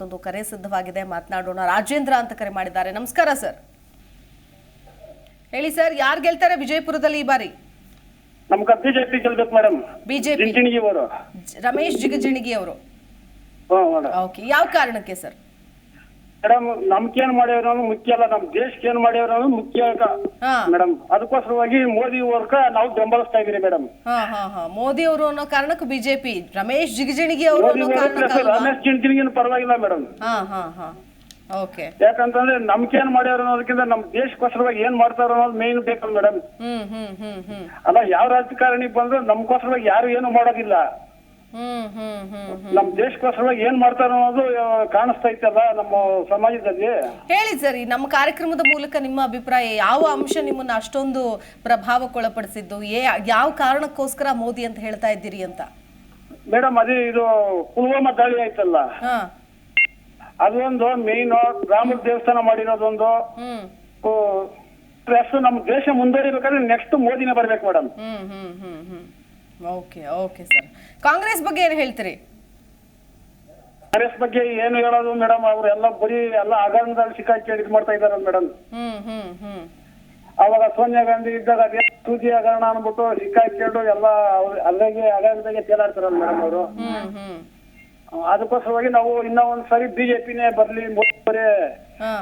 ಮತ್ತೊಂದು ಕರೆ ಸಿದ್ಧವಾಗಿದೆ. ಮಾತನಾಡೋಣ. ರಾಜೇಂದ್ರ ಅಂತ ಕರೆ ಮಾಡಿದ್ದಾರೆ. ನಮಸ್ಕಾರ ಸರ್. ಹೇಳಿ ಸರ್ ಯಾರು ಗೆಲ್ತಾರೆ ವಿಜಯಪುರದಲ್ಲಿ ಈ ಬಾರಿ? ನಮ್ಗೆ ಬಿಜೆಪಿ ಗೆಲ್ಬೇಕು ಮೇಡಮ್ ಬಿಜೆಪಿ. ರಮೇಶ್ ಜಿಗಜಿಣಗಿ ಅವರು. ಓಕೆ. ಯಾವ ಕಾರಣಕ್ಕೆ ಸರ್? ಮೇಡಮ್ ನಮ್ಗೇನ್ ಮಾಡ್ಯಾರ ಅನ್ನೋದು ಮುಖ್ಯ ಅಲ್ಲ. ನಮ್ ದೇಶಕ್ಕೆ ಏನ್ ಮಾಡ್ಯಾರ ಅನ್ನೋದು ಮುಖ್ಯ ಹಾ. ಮೇಡಮ್ ಅದಕ್ಕೋಸ್ಕರವಾಗಿ ಮೋದಿ ವರ್ಗ ನಾವು ಬೆಂಬಲಿಸ್ತಾ ಇದೀರಿ ಮೇಡಮ್. ಹಾ ಹಾ ಹಾ. ಮೋದಿ ಅವರು ಅನ್ನೋ ಕಾರಣಕ್ಕೆ ಬಿಜೆಪಿ ರಮೇಶ್ ಜಿಗಜಿಣಗಿ ಅವರು ಮೋದಿ ಅನ್ನೋ ಕಾರಣಕ್ಕೆ ಅಲ್ವಾ? ರಮೇಶ್ ಜಿಂಟಿಣಿಗಿನ ಪರವಾಗಿಲ್ಲ ಮೇಡಮ್. ಹಾ ಹಾ ಹಾ. ಓಕೆ. ಯಾಕಂತಂದ್ರೆ ನಮ್ಗೇನ್ ಮಾಡ್ಯಾರ ಅನ್ನೋದಕ್ಕಿಂತ ನಮ್ ದೇಶಕ್ಕೋಸ್ಕರವಾಗಿ ಏನ್ ಮಾಡ್ತಾರ ಅನ್ನೋದು ಮೇನ್ ಬೇಕಲ್ಲ ಮೇಡಮ್. ಹ್ಮ್ ಹ್ಮ್ ಹ್ಮ್ ಹ್ಮ್. ಅಲ್ಲ ಯಾವ ರಾಜಕಾರಣಿ ಬಂದ್ರೆ ನಮ್ಗೋಸ್ಕರವಾಗಿ ಯಾರು ಏನು ಮಾಡೋದಿಲ್ಲ. ಹ್ಮ್ ಹ್ಮ್ ಹ್ಮ್ ಹ್ಮ್. ನಮ್ ದೇಶಕ್ಕೋಸ್ಕರವಾಗಿ ಏನ್ ಮಾಡ್ತಾರ ಅನ್ನೋದು ಕಾಣಿಸ್ತಾ ಇತ್ತಲ್ಲ ನಮ್ಮ ಸಮಾಜದಲ್ಲಿ. ಹೇಳಿ ಸರ್ ಈ ನಮ್ಮ ಕಾರ್ಯಕ್ರಮದ ಮೂಲಕ ನಿಮ್ಮ ಅಭಿಪ್ರಾಯ ಯಾವ ಅಂಶ ನಿಮ್ಮನ್ನ ಅಷ್ಟೊಂದು ಪ್ರಭಾವಕ್ಕೊಳಪಡಿಸಿದ್ದು ಏ ಯಾವ ಕಾರಣಕ್ಕೋಸ್ಕರ ಮೋದಿ ಅಂತ ಹೇಳ್ತಾ ಇದ್ದೀರಿ ಅಂತ? ಮೇಡಮ್ ಅದೇ ಇದು ಪುಲ್ವಾಮಾ ದಾಳಿ ಆಯ್ತಲ್ಲ. ಹಾ. ಅದೊಂದು ಮೇನ್ ರಾಮ ದೇವಸ್ಥಾನ ಮಾಡಿರೋದೊಂದು. ನಮ್ಮ ದೇಶ ಮುಂದುವರಿಬೇಕಾದ್ರೆ ನೆಕ್ಸ್ಟ್ ಮೋದಿನೇ ಬರ್ಬೇಕು madam. Hmm hmm hmm hmm. Okay okay sir Congress ಬಗ್ಗೆ ಏನು ಹೇಳ್ತೀರಿ? ಕಾಂಗ್ರೆಸ್ ಬಗ್ಗೆ ಏನು ಹೇಳೋದು ಮೇಡಮ್ ಅವ್ರೆಲ್ಲ ಬರೀ ಎಲ್ಲ ಹಗರಣದಲ್ಲಿ ಸಿಕ್ಕಾಕಿ ಇದು ಮಾಡ್ತಾ ಇದಾರೆ ಮೇಡಮ್ ಹ್ಮ್ ಹ್ಮ್ ಹ್ಮ್. ಅವಾಗ ಸೋನಿಯಾ ಗಾಂಧಿ ಇದ್ದಾಗ ಅದೇ ಸೂಜಿ ಹಗರಣ ಅನ್ಬಿಟ್ಟು ಸಿಕ್ಕಾಕೊಂಡು ಎಲ್ಲ ಅವ್ರು ಅಲ್ಲಿಗೆ ಹಗರಣದಾಗೆ ತೇಲಾಡ್ತಾರಲ್ಲ ಮೇಡಮ್ ಅವರು. ಹ್ಮ್ ಹ್ಮ್. ಅದಕ್ಕೋಸ್ಕರವಾಗಿ ನಾವು ಇನ್ನೂ ಒಂದ್ ಸರಿ ಬಿಜೆಪಿನೇ ಬರ್ಲಿ ಮೋದಿ ಅವರೇ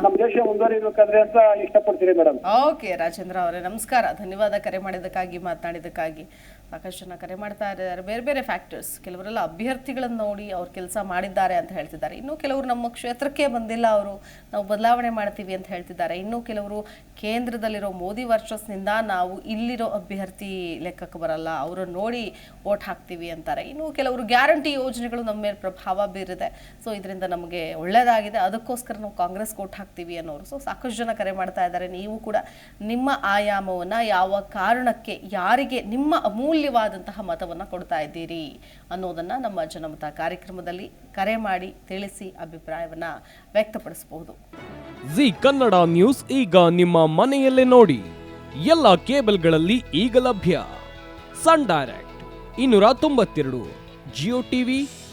ನಮ್ಮ ದೇಶ ಮುಂದುವರಿಬೇಕಾದ್ರೆ ಅಂತ ಇಷ್ಟಪಡ್ತೀನಿ ಮೇಡಮ್ ಓಕೆ ರಾಜೇಂದ್ರ ಅವರೇ ನಮಸ್ಕಾರ. ಧನ್ಯವಾದ ಕರೆ ಮಾಡಿದ್ದಕ್ಕಾಗಿ ಮಾತನಾಡಿದ್ದಕ್ಕಾಗಿ. ಸಾಕಷ್ಟು ಜನ ಕರೆ ಮಾಡ್ತಾ ಇದ್ದಾರೆ. ಬೇರೆ ಬೇರೆ ಫ್ಯಾಕ್ಟರ್ಸ್ ಕೆಲವರೆಲ್ಲ ಅಭ್ಯರ್ಥಿಗಳನ್ನು ನೋಡಿ ಅವ್ರು ಕೆಲಸ ಮಾಡಿದ್ದಾರೆ ಅಂತ ಹೇಳ್ತಿದ್ದಾರೆ. ಇನ್ನು ಕೆಲವರು ನಮ್ಮ ಕ್ಷೇತ್ರಕ್ಕೆ ಬಂದಿಲ್ಲ ಅವರು. ನಾವು ಬದಲಾವಣೆ ಮಾಡ್ತೀವಿ ಅಂತ ಹೇಳ್ತಿದ್ದಾರೆ. ಇನ್ನು ಕೆಲವರು ಕೇಂದ್ರದಲ್ಲಿರೋ ಮೋದಿ ವರ್ಚಸ್ನಿಂದ ನಾವು ಇಲ್ಲಿರೋ ಅಭ್ಯರ್ಥಿ ಲೆಕ್ಕಕ್ಕೆ ಬರಲ್ಲ. ಅವರನ್ನು ನೋಡಿ ಓಟ್ ಹಾಕ್ತೀವಿ ಅಂತಾರೆ. ಇನ್ನು ಕೆಲವರು ಗ್ಯಾರಂಟಿ ಯೋಜನೆಗಳು ನಮ್ಮ ಮೇಲೆ ಪ್ರಭಾವ ಬೀರಿದೆ. ಸೊ ಇದರಿಂದ ನಮಗೆ ಒಳ್ಳೆಯದಾಗಿದೆ ಅದಕ್ಕೋಸ್ಕರ ನಾವು ಕಾಂಗ್ರೆಸ್ ಕೋಟ್ ಹಾಕ್ತೀವಿ ಅನ್ನೋರು. ಸೊ ಸಾಕಷ್ಟು ಜನ ಕರೆ ಮಾಡ್ತಾ ಇದ್ದಾರೆ. ನೀವು ಕೂಡ ನಿಮ್ಮ ಆಯಾಮವನ್ನು ಯಾವ ಕಾರಣಕ್ಕೆ ಯಾರಿಗೆ ನಿಮ್ಮ ಅಮೂಲ್ಯವಾದಂತಹ ಮತವನ್ನು ಕೊಡ್ತಾ ಇದ್ದೀರಿ ಅನ್ನೋದನ್ನು ನಮ್ಮ ಜನಮತ ಕಾರ್ಯಕ್ರಮದಲ್ಲಿ ಕರೆ ಮಾಡಿ ತಿಳಿಸಿ ಅಭಿಪ್ರಾಯವನ್ನು ವ್ಯಕ್ತಪಡಿಸಬಹುದು. ಜಿ ಕನ್ನಡ ನ್ಯೂಸ್ ಈಗ ನಿಮ್ಮ ಮನೆಯಲ್ಲೇ ನೋಡಿ. ಎಲ್ಲ ಕೇಬಲ್ಗಳಲ್ಲಿ ಈಗ ಲಭ್ಯ. ಸನ್ ಡೈರೆಕ್ಟ್, ಇನ್ನೂರ ತೊಂಬತ್ತೆರಡು, ಜಿಯೋ ಟಿವಿ